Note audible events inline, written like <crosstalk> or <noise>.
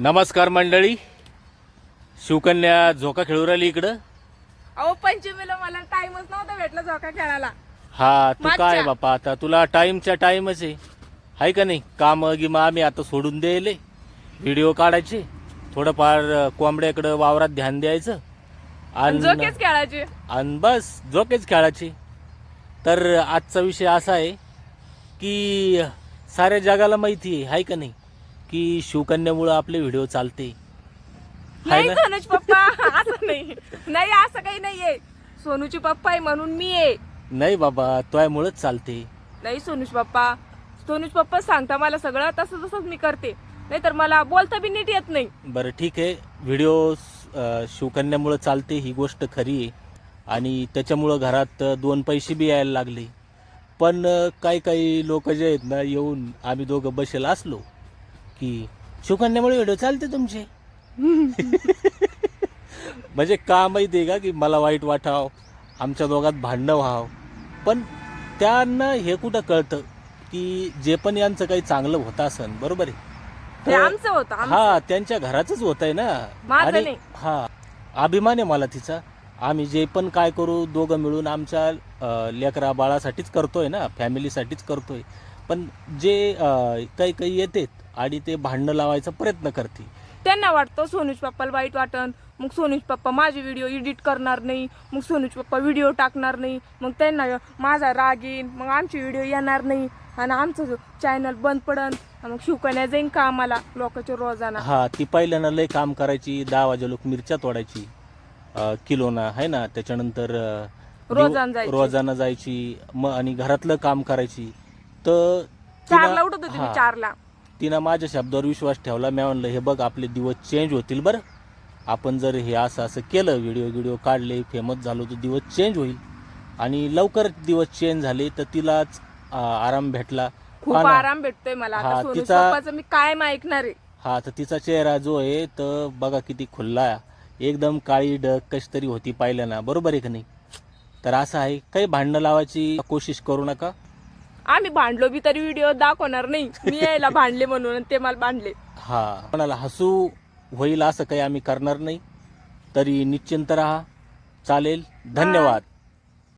नमस्कार मंडळी. शिवकन्या झोका खेळू राहिली इकडं. अहो पंचमीला मला टाइमच नव्हता भेटला झोका खेळायला. हा तू मागच्या. काय बापा आता तुला टाइमच्या टाइमच आहे. हाय का नाही? काम गिम आम्ही आता सोडून द्यायले व्हिडिओ काढायचे. थोडंफार अं, कोंबड्याकडं वावरात ध्यान द्यायचं. आणि झोकेच खेळायचे. आणि बस झोकेच खेळायचे. तर आजचा विषय असा आहे की साऱ्या जगाला माहिती आहे हाय का नाही? की शिवकन्यामुळं आपले व्हिडिओ चालते. हाय नाही ना? सोनूच पप्पा असं नाही. नाही असं काही नाहीये. सोनूची पप्पा आहे म्हणून मी आहे. नाही बाबा तोयामुळंच चालते. नाही सोनूच पप्पा. सोनूच पप्पा सांगता मला सगळं तसं तसंच मी करते. नाही तर मला बोलता बी नीट येत नाही. बरं ठीक आहे. व्हिडिओ अं, शिवकन्यामुळं चालते ही गोष्ट खरी आहे. आणि त्याच्यामुळं घरात अं, दोन पैसे बी यायला लागले. पण अं, काही काही लोक जे आहेत ना येऊन आम्ही दोघं बसेल असलो. की शिवकन्यामुळे व्हिडिओ चालते तुमचे? <laughs> म्हणजे का माहिती आहे का की मला वाईट वाटावं आमच्या दोघात भांडणं व्हावं. पण त्यांना हे कुठं कळतं की जे पण यांचं काही चांगलं होत असन बरोबर आहे? हे तर- आमचं होतं आमचं. हा त्यांच्या घराचंच होत आहे ना. माझं नाही. हा अभिमान आहे मला तिचा. आम्ही जे पण काय करू दोघं मिळून आमच्या अं, लेकरा बाळासाठीच करतोय ना फॅमिलीसाठीच करतोय. पण जे काही काही येतात आणि ते भांडणं लावायचा प्रयत्न करते त्यांना वाटतं सोनूज पप्पाला वाईट वाटन मग सोनूज पप्पा माझे व्हिडिओ एडिट करणार नाही मग सोनूज पप्पा व्हिडिओ टाकणार नाही मग त्यांना माझा राग येईन मग आमचे व्हिडिओ येणार नाही आणि आमचं चॅनल बंद पडन मग शिवकन्या जाईन का आम्हाला लोकांच्या रोजाना. हा ती पहिल्यानं लय काम करायची दहा वाजे लोक मिरच्या तोडायची किलोना आहे ना त्याच्यानंतर रोजानं जायची. रोजानं जायची मग आणि घरातलं काम करायची. तर चारला तिनं- उठत होते हा. मी चारला. तिनं माझ्या शब्दावर विश्वास ठेवला. मी म्हणलं हे बघ आपले दिवस चेंज होतील बरं. आपण जर हे असं असं केलं व्हिडिओ व्हिडिओ काढले फेमस झालो तर दिवस चेंज होईल. आणि लवकर दिवस चेंज झाले तर तिलाच आ, आराम भेटला. खूप हा ना. आराम भेटतोय मला. आता हा, तिचा- पप्पाचं मी कायम ऐकणार आहे. हा तर तिचा चेहरा जो आहे तर बघा किती खुल्ला एकदम काळी डग कशी तरी होती पाहिलं बरोबर आहे का नाही? तर असं आहे. काही भांडणं लावायची कोशिश करू नका. आम्ही भांडलो बी तरी व्हिडिओ दाखवणार नाही. मी यायला भांडले म्हणून आणि ते मला भांडले. हा कोणाला हसू होईल असं काही आम्ही करणार नाही. तरी निश्चिंत राहा. चालेल. धन्यवाद.